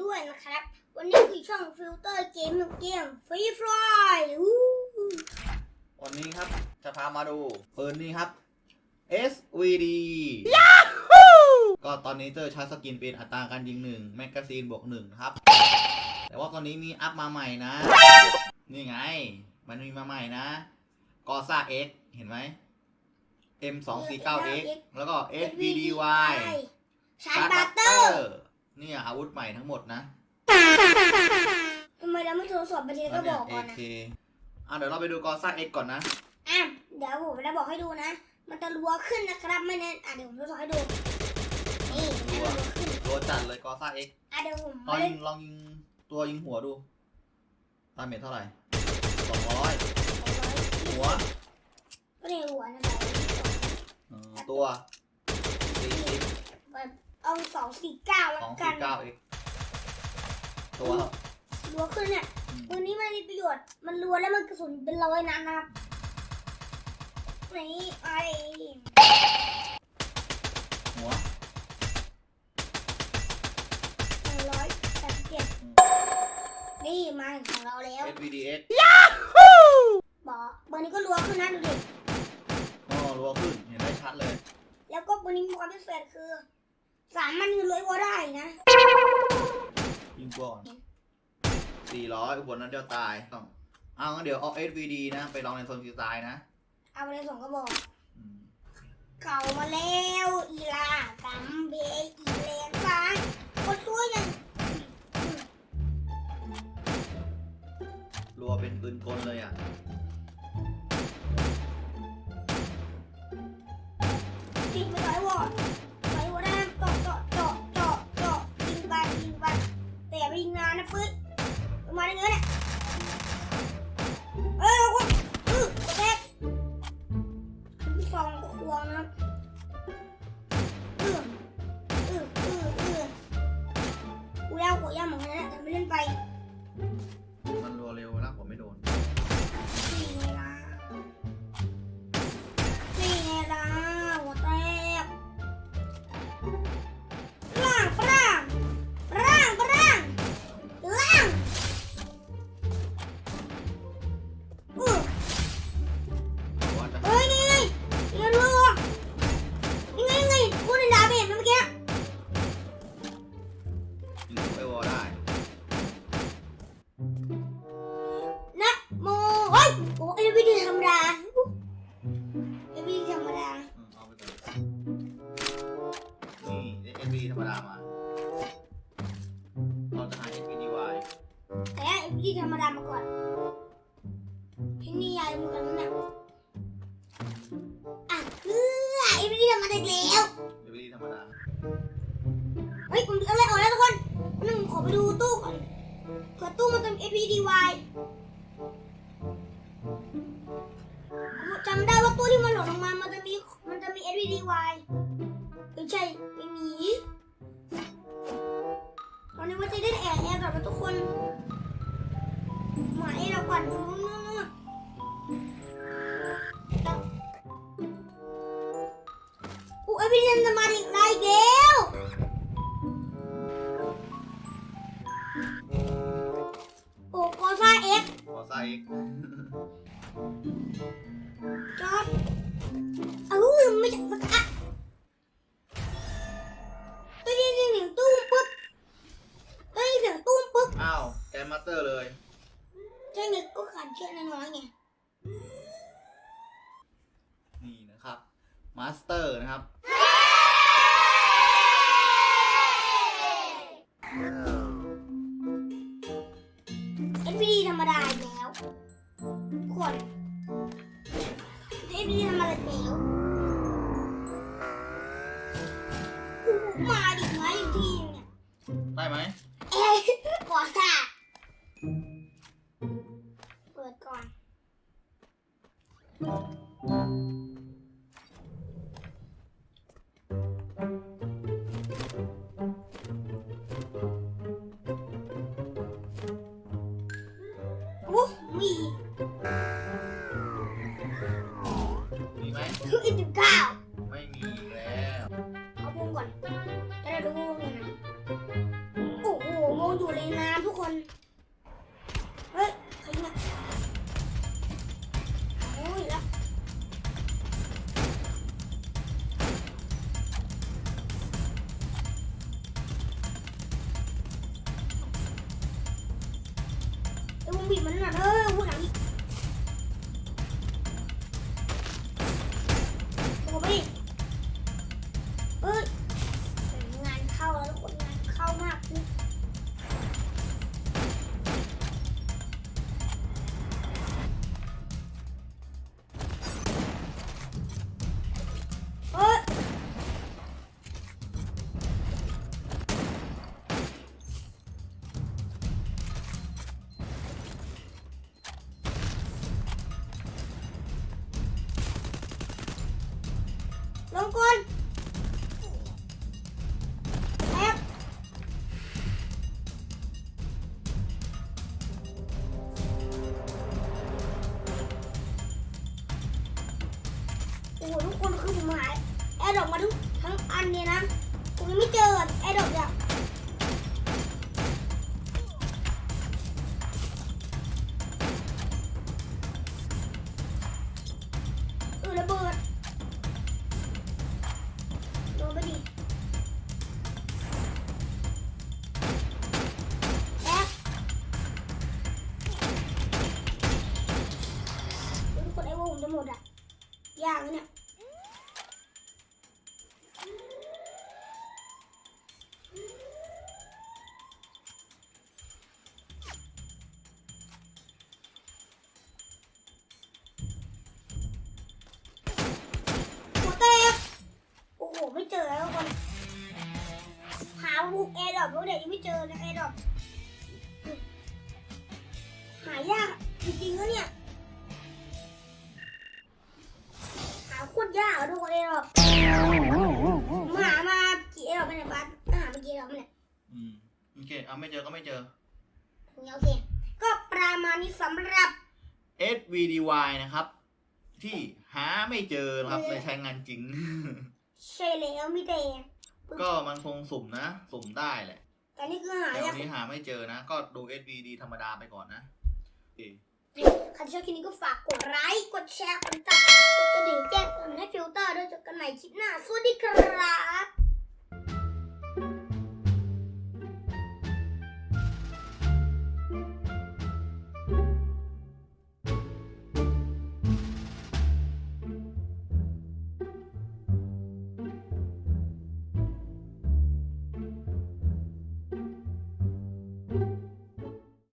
ด้วยนะครับ วันนี้คือช่องฟิลเตอร์เกมเกมฟรีฟรายอู้วันนี้ครับจะพามาดูปืนนี้ครับ SVD ก็ตอนนี้เตอร์ใช้สกินเป็นอัตราการยิงหนึ่งแมกกาซีนบวกหนึ่งครับ แต่ว่าตอนนี้มีอัพมาใหม่นะ นี่ไง มันมีมาใหม่นะกอซ่า X เห็นไหม M249X แล้วก็ SVDY ชาร์จบัตเตอร์ เนี่ยอาวุธใหม่ทั้งหมดนะทำไมเราไม่โทรสอบไปทีละก็บอกก่อนนะ AK อะเดี๋ยวเราไปดูกอซ่า X ก่อนนะ อะเดี๋ยวผมจะบอกให้ดูนะ มันจะรัวขึ้นนะครับไม่แน่อะเดี๋ยวผมจะสอนให้ดู นี่มันจะรัวขึ้น ตัวจัดเลยกอซ่า X อะเดี๋ยวผมลองไม่ได้ยิงลองยิงตัวยิงหัวดูตาเมจเท่าไหร่สองร้อยหัวก็ในหัวนะครับเออตัวสี่สิบแบบ เอาสองสี่เก้าแล้วสองกัสี่นเก้าเอ็กตัวรัวขึ้นเนี่ยอืมปืนนี้มันมีประโยชน์ มันรัวแล้วมันกระสุนเป็นร้อยนัดนะครับนี่ไอหัวหนึ่งร้อยแปดสิบเจ็ดอืมนี่มาถึงของเราแล้ว SVDX บอกเบอร์นี้ก็รัวขึ้นนะดูดิอ๋อรัวขึ้นเห็นได้ชัดเลย แล้วก็ปืนนี้มีความพิเศษคือ สามารถยิงร้อยวัวได้นะ ยิงตัวก่อนสี่ร้อยหัวนั้นเดียวตายต้องเอางั้นเดี๋ยวเอา SVD นะ ไปลองในโซนฟรีสไตล์นะเอาไปเลยสองกระบอก อืมเก่ามาแล้วอีลากัมเบอีเลนซ้ายคนช่วยยังรัวเป็นปืนกลเลยอะยิงไปร้อยวัวร้ วงนะครับอื้ออเออื้ออื้อกูแล้วหัวย่ำเหมือนกันนะแต่ไม่เล่นไป เอ็นวีดีธรรมดาอีกแล้ว SVD ธรรมดาเฮ้ยผมเอาอะไรออกแล้วทุกคนหนึ่งขอไปดูตู้ก่อนเผื่อตู้มันเป็น APDY ผมจำได้ว่าตู้ที่มันหล่นลงมา มันจะมี มันจะมี APDY ไม่ใช่ไม่มีตอนนี้ว่าจะได้แอบแอบกับทุกคน หมายเราก่อนนู้นนู้น นู้นอู้ APDY จะมาอีกไรเดียวโอ้กอซ่าเอ็กขอไซส์จอดเอ้าไม่ใช่มันอะได้ยินเสียงตุ้มปุ๊บได้ยินเสียงตุ้มปุ๊บอ้าวแกมมาสเตอร์เลยใช่ไงก็ขาดเชือกน้อยๆไงนี่นะครับมาสเตอร์นะครับ บีบมันน่อยเออหัวหลัง ดอปมาทุกทั้งอันเนี่ยนะผมยังไม่เจอแอร์ดอปเนี่ยออระเบิดโดนไปดิแอ๊กทุกคนไอ้วงจะหมดอะยากเนี่ย แล้วทุกคนหาบุกแอร์ดรอปแล้วเด็กยังไม่เจอนะแอร์ดรอปหายากจริงๆแล้วเนี่ยหาโคตรยากอะทุกคนแอร์ดรอปมาหามากี่แอร์ดรอปไปเนี่ยบ้านหามากี่แอร์ดรอปไปเนี่ยอืมโอเคเอาไม่เจอก็ไม่เจอโอเค ก็ประมาณนี้สำหรับ SVDY นะครับ ที่หาไม่เจอนะครับเออในใช้งานจริง เชลแล้วมีแต่ก็มันคงสุ่มนะ สุ่มได้แหละ แต่นี่คือหาแต่ยาวักนนี้หาไม่เจอนะ ก็ดู SVD ธรรมดาไปก่อนนะโอเคใครที่ชอบคลิปนี้ก็ฝากกดไลค์กดแชร์กดติดตามกดกระดิ่งแจ้งเตือนให้ฟิลเตอร์ด้วยเจอกันใหม่คลิปหน้าสวัสดีครับ